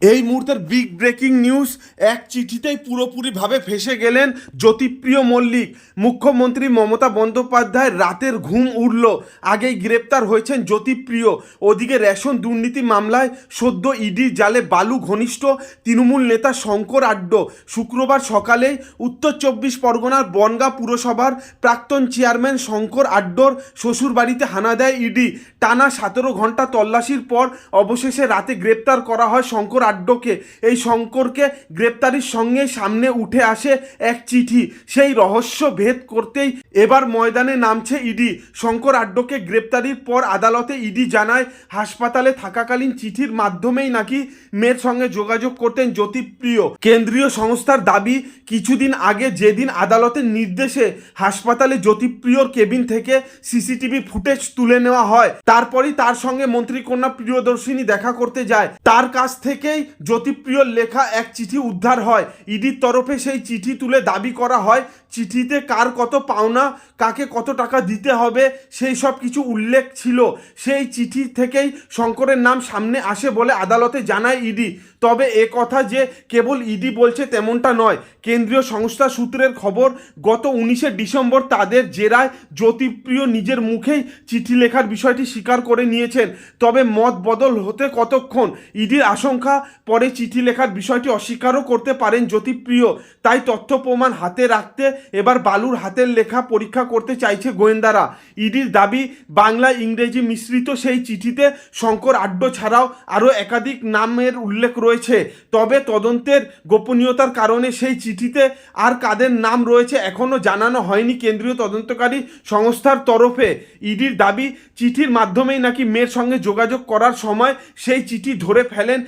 এই মুহূর্তের big breaking news এক চিঠিতেই পুরোপুরিভাবে ফেসে গেলেন জ্যোতিপ্রিয় মল্লিক। মুখ্যমন্ত্রী মমতা বন্দ্যোপাধ্যায় রাতের ঘুম উড়ল। আগেই গ্রেপ্তার হয়েছেন জ্যোতিপ্রিয়। ওদিকে রেশন দুর্নীতি মামলায় সদ্য ইডি জালে বালু ঘনিষ্ঠ তৃণমূল নেতা শঙ্কর আড্ড। শুক্রবার সকালেই উত্তর চব্বিশ পরগনার বনগাঁ পুরসভার প্রাক্তন চেয়ারম্যান শঙ্কর আড্ডর শ্বশুরবাড়িতে হানা দেয় ইডি। টানা সতেরো ঘণ্টা তল্লাশির পর অবশেষে রাতে গ্রেপ্তার করা হয় শঙ্কর আড্ডকে এই শঙ্করকে গ্রেপ্তারির সঙ্গে সামনে উঠে আসে এক চিঠি। সেই রহস্য ভেদ করতেই এবার ময়দানে নামছে ইডি। শঙ্কর আড্ডকে গ্রেপ্তারির পর আদালতে ইডি জানায়, হাসপাতালে থাকাকালীন চিঠির মাধ্যমেই নাকি মেয়ের সঙ্গে যোগাযোগ করতেন জ্যোতিপ্রিয়। কেন্দ্রীয় সংস্থার দাবি, কিছুদিন আগে যেদিন আদালতের নির্দেশে হাসপাতালে জ্যোতিপ্রিয়র কেবিন থেকে সিসিটিভি ফুটেজ তুলে নেওয়া হয়, তারপরই তার সঙ্গে মন্ত্রীকন্যা প্রিয়দর্শিনী দেখা করতে যায়। তার কাছ থেকেই জ্যোতিপ্রিয়র লেখা এক চিঠি উদ্ধার হয়। ইডির তরফে সেই চিঠি তুলে দাবি করা হয়, চিঠিতে কার কত পাওনা, কাকে কত টাকা দিতে হবে, সেই সব কিছু উল্লেখ ছিল। সেই চিঠি থেকেই শঙ্করের নাম সামনে আসে বলে আদালতে জানায় ইডি। তবে এ কথা যে কেবল ইডি বলছে তেমনটা নয়। কেন্দ্রীয় সংস্থা সূত্রের খবর, গত উনিশে ডিসেম্বর তাদের জেরায় জ্যোতিপ্রিয় নিজের মুখেই চিঠি লেখার বিষয়টি স্বীকার করে নিয়েছেন। তবে মত বদল হতে কতক্ষণ? ইডির আশঙ্কা পরে চিঠি লেখার বিষয়টি অস্বীকারও করতে পারেন জ্যোতিপ্রিয়। তাই তথ্য প্রমাণ হাতে রাখতে এবার বালুর হাতের লেখা পরীক্ষা করতে চাইছে গোয়েন্দারা। ইডির দাবি, বাংলা ইংরেজি মিশ্রিত সেই চিঠিতে শঙ্কর আড্ড ছাড়াও আরও একাধিক নামের উল্লেখ রয়েছে। তবে তদন্তের গোপনীয়তার কারণে সেই চিঠিতে আর কাদের নাম রয়েছে এখনও জানানো হয়নি কেন্দ্রীয় তদন্তকারী সংস্থার তরফে। ইডির দাবি, চিঠির মাধ্যমেই নাকি মেয়ের সঙ্গে যোগাযোগ করার সময় সেই চিঠি ধরে ফেলেন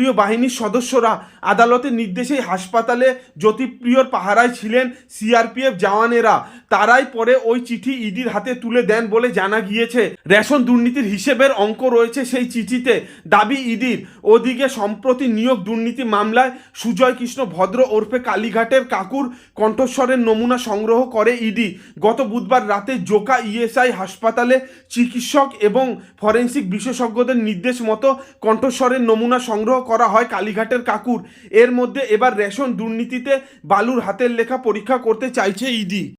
কেন্দ্রীয় বাহিনীর সদস্যরা আদালতের নির্দেশেই হাসপাতালে জ্যোতিপ্রিয়র পাহারায় ছিলেন সিআরপিএফ জওয়ানেরা। তারাই পরে ওই চিঠি ইডির হাতে তুলে দেন বলে জানা গিয়েছে। রেশন দুর্নীতির হিসেবের অঙ্ক রয়েছে সেই চিঠিতে। দাবি ইডির। ওদিকে সম্প্রতি নিয়োগ দুর্নীতি মামলায় সুজয় কৃষ্ণ ভদ্র ওরফে কালীঘাটের কাকুর কণ্ঠস্বরের নমুনা সংগ্রহ করে ইডি। গত বুধবার রাতে জোকা ইএসআই হাসপাতালে চিকিৎসক এবং ফরেন্সিক বিশেষজ্ঞদের নির্দেশ মতো কণ্ঠস্বরের নমুনা সংগ্রহ করা হয় কালীঘাটের কাকুর। এর মধ্যে এবার রেশন দুর্নীতিতে বালুর হাতের লেখা পরীক্ষা করতে চাইছে ইডি।